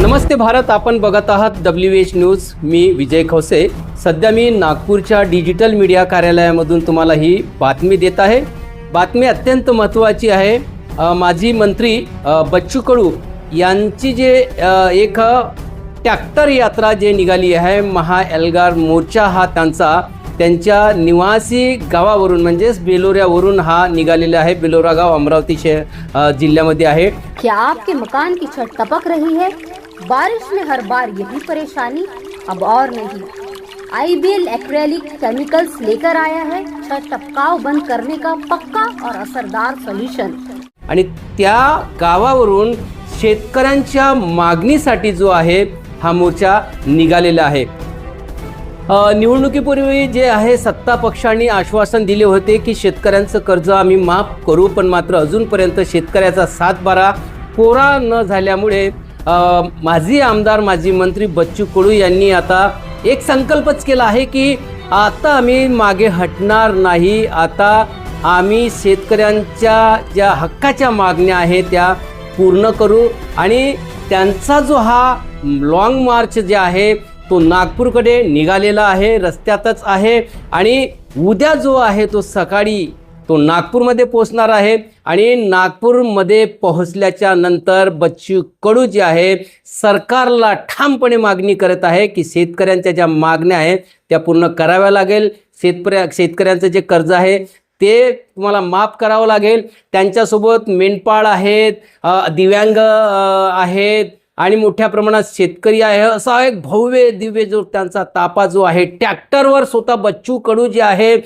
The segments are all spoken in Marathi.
नमस्ते भारत आपण बघत आहात डब्ल्यू एच न्यूज मी विजय खवसे सध्या मी नागपूरच्या डिजिटल मीडिया कार्यालयामधून तुम्हाला ही बातमी देत आहे. बातमी अत्यंत महत्त्वाची आहे. माजी मंत्री बच्चू कडू यांची जे एक ट्रॅक्टर यात्रा जे निघाली आहे महा एल्गार मोर्चा हा त्यांचा त्यांच्या निवासी गावावरून म्हणजेच बेलोऱ्यावरून हा निघालेला आहे. बेलोरा गाव अमरावती शहर जिल्ह्यामध्ये आहे. क्या आपके मकान की छत टपक रही है? बारिश में हर बार यही परेशानी अब और नहीं। आईबीएल एक्रेलिक केमिकल्स लेकर आया है। छत टपकाव बंद करने का पक्का और असरदार सोल्युशन। आणि त्या गावावरून शेतकऱ्यांच्या मागणीसाठी जो आहे हा मोर्चा निघालेला आहे. निवडणुकीपूर्वी जे आहे सत्ता पक्षांनी आश्वासन दिले होते की शेतकऱ्यांचं कर्ज आम्ही माफ करू पण मात्र अजूनपर्यंत शेतकऱ्याचा सातबारा कोरा न झाल्यामुळे माजी आमदार माजी मंत्री बच्चू कडू यांनी आता एक संकल्पच केला आहे की आता आम्ही मागे हटणार नाही. आता आम्ही शेतकऱ्यांच्या ज्या हक्काच्या मागण्या आहेत त्या पूर्ण करू आणि त्यांचा जो हा लॉंग मार्च जे आहे तो नागपूरकडे निघालेला आहे रस्त्यातच आहे आणि उद्या जो आहे तो सकाळी तो नागपूरमध्ये पोहोचणार आहे. आणि नागपूरमध्ये पोहोचल्याच्या नंतर बच्चू कडू जे आहे सरकारला ठामपणे मागणी करत आहे की शेतकऱ्यांच्या ज्या मागण्या आहेत त्या पूर्ण कराव्या लागेल. शेतकऱ्या शेतकऱ्यांचं जे कर्ज आहे ते तुम्हाला माफ करावं लागेल. त्यांच्यासोबत मेंढपाळ आहेत दिव्यांग आहेत आणि मोठ्या प्रमाणात शेतकरी आहे. असा एक भव्य दिव्य जो त्यांचा तापा जो आहे ट्रॅक्टरवर स्वतः बच्चू कडू जे आहे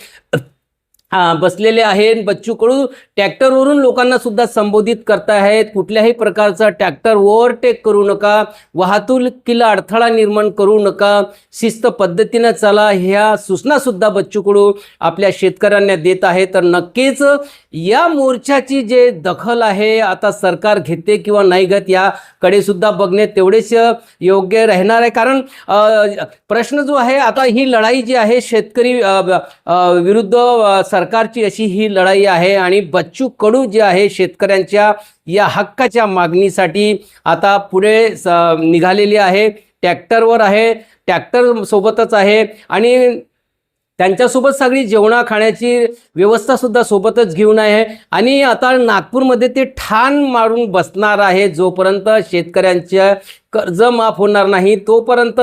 बसलेले आहेत. बच्चू कडू ट्रॅक्टरवरून लोकांना सुद्धा संबोधित करतायत कुठल्याही प्रकारचा ट्रॅक्टर ओव्हरटेक करू नका. वाहतुकीला अडथळा निर्माण करू नका. शिस्त पद्धतीनं चला. ह्या सूचना सुद्धा बच्चू कडू आपल्या शेतकऱ्यांना देत आहे तर नक्कीच या मोर्चाची जे दखल आहे आता सरकार घेते किंवा नाही घेत याकडे सुद्धा बघणे तेवढेच योग्य राहणार आहे. कारण प्रश्न जो आहे आता ही लढाई जी आहे शेतकरी विरुद्ध सरकार सरकारची अशी ही लढाई आहे आणि बच्चू कडू जे आहे शेतकऱ्यांच्या या हक्काच्या मागणीसाठी आता पुढे स- निघालेली आहे. ट्रॅक्टरवर आहे. ट्रॅक्टर सोबतच आहे. आणि त्यांच्यासोबत सगळी जेवणा खाण्याची व्यवस्था सुद्धा सोबतच घेऊन आहे. आणि आता नागपूरमध्ये ते ठाण मारून बसणार आहे. जोपर्यंत शेतकऱ्यांच्या कर्ज माफ होणार नाही तोपर्यंत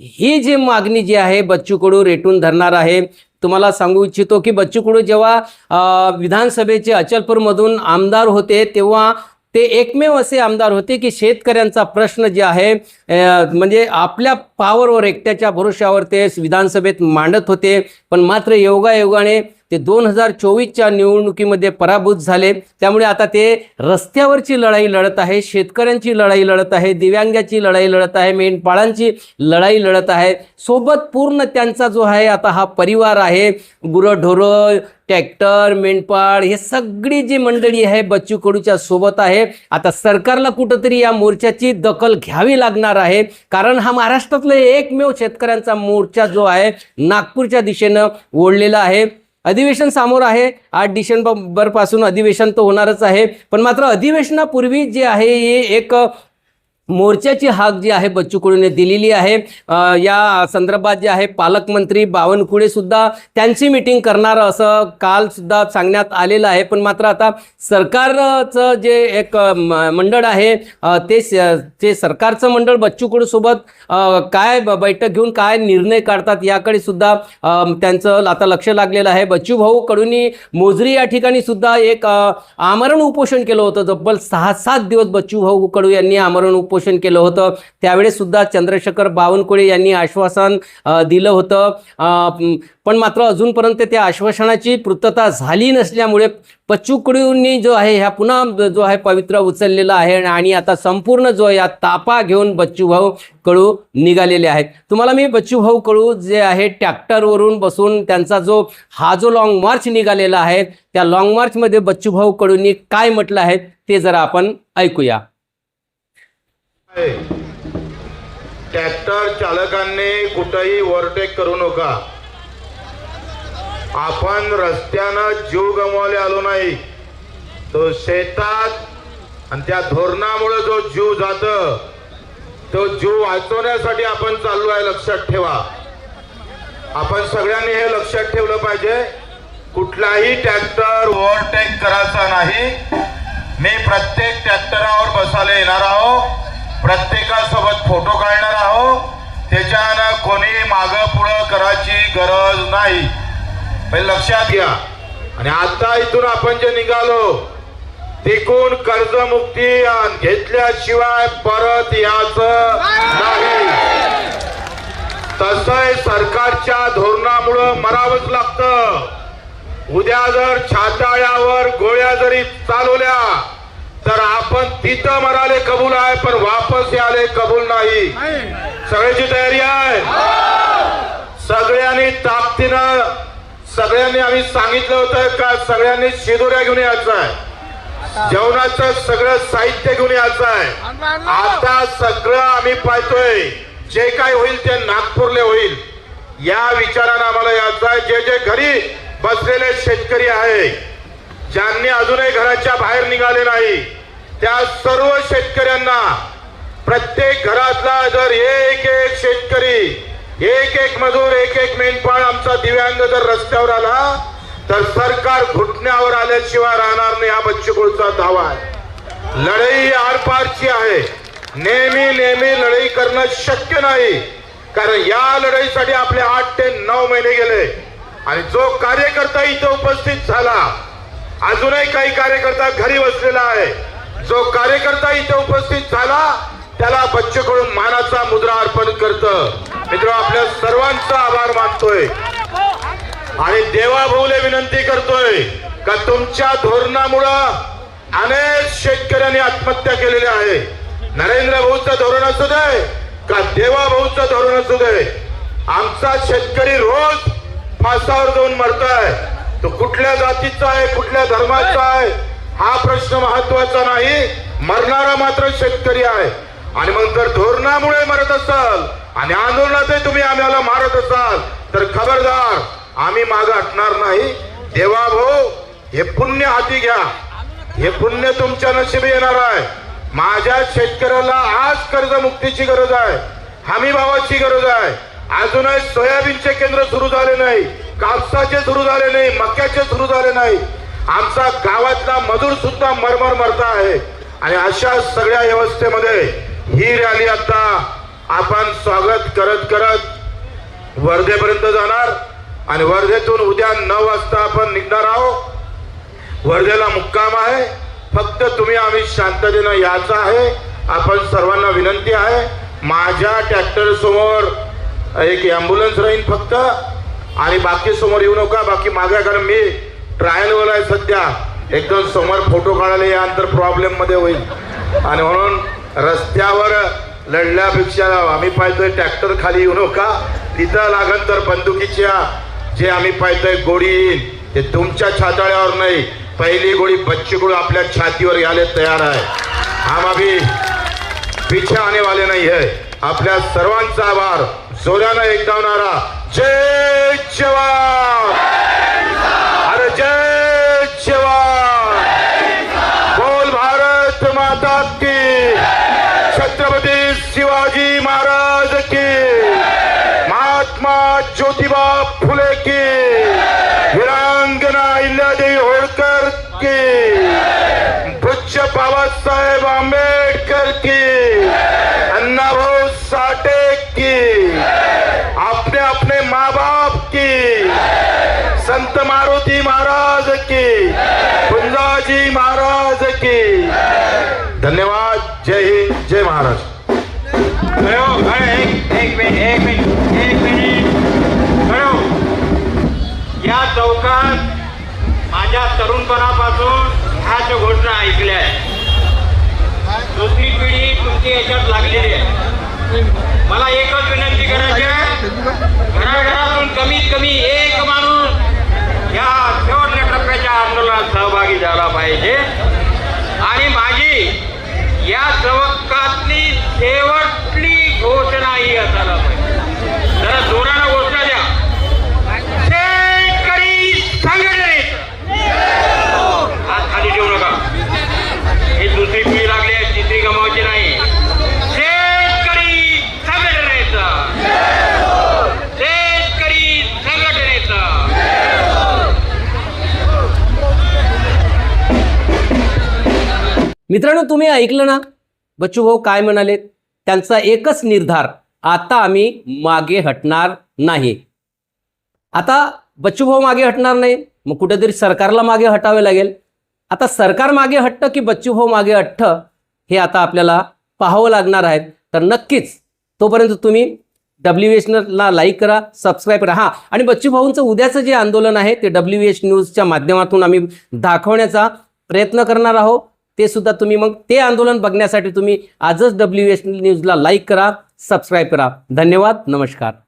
ही जी मागणी जी आहे बच्चू कडू रेटून धरणार आहे तुम्हाला सांगू इच्छितो की बच्चू कडू जेव्हा विधानसभेचे अचलपूरमधून आमदार होते तेव्हा ते एकमेव असे आमदार होते की शेतकऱ्यांचा प्रश्न जे आहे म्हणजे आपल्या पावरवर एकट्याच्या भरोश्यावर ते विधानसभेत मांडत होते. पण मात्र योगायोगाने ते दोन हजार चोवीसच्या निवडणुकीमध्ये पराभूत झाले. त्यामुळे आता ते रस्त्यावरची लढाई लढत आहे शेतकऱ्यांची लढाई लढत आहे दिव्यांगाची लढाई लढत आहे मेंढपाळांची लढाई लढत आहे. सोबत पूर्ण त्यांचा जो आहे आता हा परिवार आहे. गुरंढोरं ट्रॅक्टर मेंढपाळ हे सगळी जी मंडळी आहे बच्चू कडूच्या सोबत आहे. आता सरकारला कुठंतरी या मोर्चाची दखल घ्यावी लागणार आहे. कारण हा महाराष्ट्रातला एकमेव शेतकऱ्यांचा मोर्चा जो आहे नागपूरच्या दिशेनं ओढलेला आहे. अधिवेशन समोर आहे. आठ डिसेंबरपासून अधिवेशन तर होणारच आहे. पण मात्र अधिवेशनापूर्वी जे आहे हे एक मोर्चाची हाक जी आहे बच्चू कडूने दिलेली आहे. या संदर्भात जे आहे पालकमंत्री बावनकुळे सुद्धा त्यांची मिटिंग करणार असं काल सुद्धा सांगण्यात आलेलं आहे. पण मात्र आता सरकारचं जे एक मंडळ आहे ते स- ते सरकारचं मंडळ बच्चू कडू सोबत काय ब- बैठक घेऊन काय निर्णय काढतात याकडे सुद्धा त्यांचं आता लक्ष लागलेलं आहे. बच्चू भाऊ कडूंनी मोजरी या ठिकाणी सुद्धा एक आमरण उपोषण केलं होतं. तब्बल सहा सात दिवस बच्चू भाऊ कडू यांनी आमरण उपोषण केलं होतं. त्यावेळेस सुद्धा चंद्रशेखर बावनकुळे यांनी आश्वासन दिलं होतं. पण मात्र अजूनपर्यंत त्या आश्वासनाची पूर्तता झाली नसल्यामुळे बच्चू जो आहे ह्या पुन्हा जो आहे पवित्र उचललेला आहे आणि आता संपूर्ण जो या तापा घेऊन बच्चू भाऊ कडू निघालेले आहेत. तुम्हाला मी बच्चू भाऊ कडू जे आहे ट्रॅक्टरवरून बसून त्यांचा जो हा जो लाँग मार्च निघालेला आहे त्या लाँग मार्चमध्ये बच्चू भाऊ कडूंनी काय म्हटलं आहे ते जरा आपण ऐकूया. ट्रॅक्टर चालकांनी कुठंही ओव्हरटेक करू नका. आपण रस्त्यानं जीव गमावले आलो नाही. तो शेतात आणि त्या धोरणामुळे जो जीव जात तो जीव वाचवण्यासाठी आपण चाललो आहे लक्षात ठेवा. आपण सगळ्यांनी हे लक्षात ठेवलं पाहिजे कुठलाही ट्रॅक्टर ओव्हरटेक करायचा नाही. मी प्रत्येक ट्रॅक्टरावर बसायला येणार आहोत प्रत्येकासोबत फोटो काढणार आहो त्याच्यानं कोणी मागं पुढं करायची गरज नाही. लक्षात घ्या. आणि आता इथून आपण जे निघालो तिकून कर्जमुक्ती घेतल्याशिवाय परत याच नाही. तसंय सरकारच्या धोरणामुळं मरावंच लागतं. उद्या जर छाताळ्यावर गोळ्या जरी चालवल्या तर आपण तिथं मराले कबूल आहे पण वापस याले कबूल नाही. सगळ्याची तयारी आहे? सगळ्यांनी ताकदीनं सगळ्यांनी आम्ही सांगितलं होतं का सगळ्यांनी शिदोऱ्या घेऊन यायचं आहे. जेवणाचं सगळं साहित्य घेऊन यायचं आहे. आता सगळं आम्ही पाहतोय. जे काय होईल ते नागपूरले होईल. या विचारानं आम्हाला यायचं आहे. जे जे घरी बसलेले शेतकरी आहे ज्यांनी अजूनही घराच्या बाहेर निघाले नाही त्या सर्व शेतकऱ्यांना प्रत्येक घरातला जर एक एक शेतकरी एक एक मजूर एक एक मेंढपाळ आमचा दिव्यांग जर रस्त्यावर आला तर सरकार घुटण्यावर आल्याशिवाय राहणार नाही हा बच्चूकुळचा दावा आहे. लढाई आरपारची आहे. नेहमी नेहमी लढाई करणं शक्य नाही. कारण या लढाईसाठी आपले आठ ते नऊ महिने गेले. आणि जो कार्यकर्ता इथे उपस्थित झाला अजूनही काही कार्यकर्ता घरी बसलेला आहे. जो कार्यकर्ता इथे उपस्थित झाला त्याला बच्चूकडून मानाचा मुद्रा अर्पण करत. मित्र आपल्या सर्वांचा आभार मानतोय. आणि देवाभाऊले विनंती करतोय का तुमच्या धोरणामुळं अनेक शेतकऱ्यांनी आत्महत्या केलेल्या आहे. नरेंद्र भाऊचं धोरण असू दे का देवाभाऊचं धोरण असू दे आमचा शेतकरी रोज फासावर जाऊन मरतोय. तो कुठल्या जातीचा आहे कुठल्या धर्माचा आहे हा प्रश्न महत्त्वाचा नाही. मरणारा मात्र शेतकरी आहे. आणि मग जर धोरणामुळे मरत असाल आणि आंदोलनातही तुम्ही आम्हाला मारत असाल तर खबरदार आम्ही माग हटणार नाही. देवा भाऊ हे पुण्य हाती घ्या. हे पुण्य तुमच्या नशिबी येणार आहे. माझ्या शेतकऱ्याला आज कर्जमुक्तीची गरज आहे. हमी भावाची गरज आहे. अजूनही सोयाबीनचे केंद्र सुरू झाले नाही. कापसाचे सुरू झाले नाही. मक्याचे सुरू झाले नाही. आमचा गावातला मजूर सुद्धा मरमर मरता आहे. आणि अशा सगळ्या व्यवस्थेमध्ये ही रॅली आता आपण स्वागत करत करत वर्धेपर्यंत जाणार. आणि वर्धेतून उद्या नऊ वाजता आपण निघणार आहोत. वर्धेला मुक्काम आहे. फक्त तुम्ही आम्ही शांततेनं यायचं आहे. आपण सर्वांना विनंती आहे. माझ्या ट्रॅक्टर समोर एक ॲम्ब्युलन्स राहील फक्त. आणि बाकी समोर येऊ नका. बाकी मागे कारण ट्रायलवर आहे सध्या. एकदम समोर फोटो काढायला या अंतर प्रॉब्लेममध्ये होईल. आणि म्हणून रस्त्यावर लढल्यापेक्षा आम्ही पाहतोय ट्रॅक्टर खाली येऊ नका. तिथं लागन तर बंदुकीच्या जे आम्ही पाहतोय गोळी येईल. ते तुमच्या छाताळ्यावर नाही. पहिली गोळी बच्ची गोळी आपल्या छातीवर घ्यायला तयार आहे. हम अभी पीछे आने वाले नाही है आपल्या सर्वांचा आभार. जोरानं एकदावणारा जय जवान! महाराज की। महात्मा ज्योतिबा फुले की। वीरांगना इल्यादेवी होळकर की। पूज्य बाबासाहेब आंबेडकर की। अन्नाभाऊ साठे की। अपने अपने माँ बाप की। संत मारुति महाराज की। कुंजाजी महाराज की। धन्यवाद। जय हिंद। जय महाराष्ट्र। एक मिनिट एक मिनिट एक मिनिट. या चौकात माझ्या तरुणपणापासून ह्याच घोषणा ऐकल्या दुसरी पिढी तुमची याच्यात लागलेली आहे. मला एकच विनंती करायची आहे. घराघरातून कमीत कमी एक माणूस या शेवटच्या टप्प्याच्या आंदोलनात सहभागी झाला पाहिजे. आणि माझी या चौकातली शेवट दोष नाही असायला पाहिजे. जरा जोराला गोष्ट द्या. शेतकरी हात खाली ठेवू नका. हे दुसरी पिढी लागली आहे तिसरी गमावची नाही. मित्रांनो तुम्ही ऐकलं ना? बच्चू भाऊ काय म्हणालेत? त्यांचा एकच निर्धार आता आम्ही मागे हटणार नाही. आता बच्चूभाऊ मागे हटणार नाही मग कुठेतरी सरकारला मागे हटावे लागेल. आता सरकार मागे हटतं की बच्चूभाऊ मागे हटतं हे आता आपल्याला पाहावं लागणार आहे. तर नक्कीच तोपर्यंत तुम्ही डब्ल्यू एचला लाईक करा सबस्क्राईब करा. हां आणि बच्चू भाऊंचं उद्याचं जे आंदोलन आहे ते डब्ल्यू एच न्यूजच्या माध्यमातून आम्ही दाखवण्याचा प्रयत्न करणार आहोत. ते सुद्धा तुम्ही मग ते आंदोलन बघण्यासाठी तुम्ही आजच डब्ल्यू एस न्यूजला लाईक करा सबस्क्राईब करा. धन्यवाद नमस्कार.